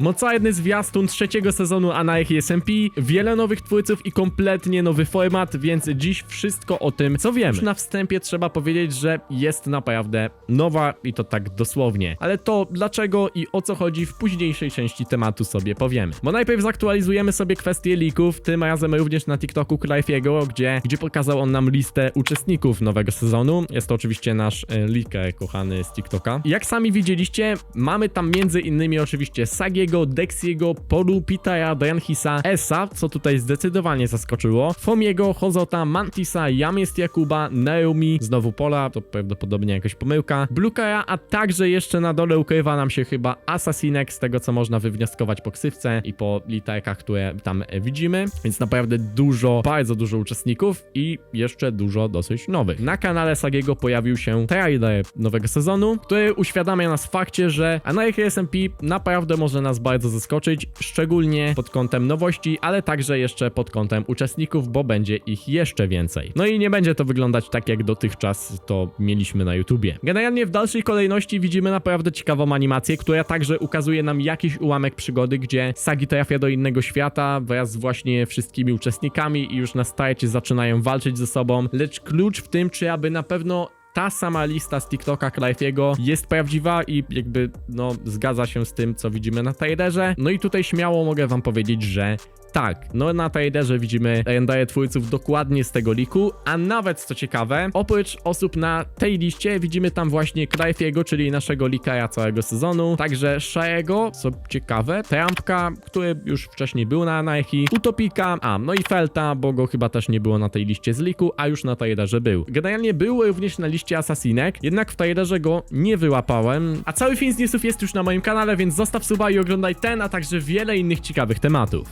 Mocarny zwiastun trzeciego sezonu Anarchy SMP, wiele nowych twórców i kompletnie nowy format, więc dziś wszystko o tym, co wiemy. Już na wstępie trzeba powiedzieć, że jest naprawdę nowa i to tak dosłownie. Ale to dlaczego i o co chodzi w późniejszej części tematu sobie powiemy. Bo najpierw zaktualizujemy sobie kwestię leaków, tym razem również na TikToku Clive'ego, gdzie, gdzie pokazał on nam listę uczestników nowego sezonu. Jest to oczywiście nasz e, leaker kochany z TikToka. Jak sami widzieliście, mamy tam między innymi oczywiście Sagiego, Dexiego, Poru, Pitera, Drenhisa, Esa, co tutaj zdecydowanie zaskoczyło, Fomiego, Hozota, Mantisa, Jamist Jakuba, Naomi, znowu Pola, to prawdopodobnie jakaś pomyłka, Blukara, a także jeszcze na dole ukrywa nam się chyba Assassinek, z tego co można wywnioskować po ksywce i po literkach, które tam widzimy, więc naprawdę dużo, bardzo dużo uczestników i jeszcze dużo dosyć nowych. Na kanale Sagiego pojawił się trailer nowego sezonu, który uświadamia nas w fakcie, że Anarchy SMP naprawdę może nas bardzo zaskoczyć, szczególnie pod kątem nowości, ale także jeszcze pod kątem uczestników, bo będzie ich jeszcze więcej. No i nie będzie to wyglądać tak jak dotychczas to mieliśmy na YouTubie. Generalnie w dalszej kolejności widzimy naprawdę ciekawą animację, która także ukazuje nam jakiś ułamek przygody, gdzie Sagi trafia do innego świata wraz z właśnie wszystkimi uczestnikami i już na starcie zaczynają walczyć ze sobą, lecz klucz w tym, czy aby na pewno ta sama lista z TikToka Clive'ego jest prawdziwa i jakby, no, zgadza się z tym, co widzimy na trailerze. No i tutaj śmiało mogę wam powiedzieć, że tak, no na trailerze widzimy rendery twórców dokładnie z tego liku, a nawet co ciekawe, oprócz osób na tej liście widzimy tam właśnie Clive'ego, czyli naszego likera całego sezonu, także Shaego, co ciekawe, Trampka, który już wcześniej był na Anarchy, Utopika, a no i Felta, bo go chyba też nie było na tej liście z liku, a już na trailerze był. Generalnie był również na liście Assassinek, jednak w trailerze go nie wyłapałem, a cały film z newsów jest już na moim kanale, więc zostaw suba i oglądaj ten, a także wiele innych ciekawych tematów.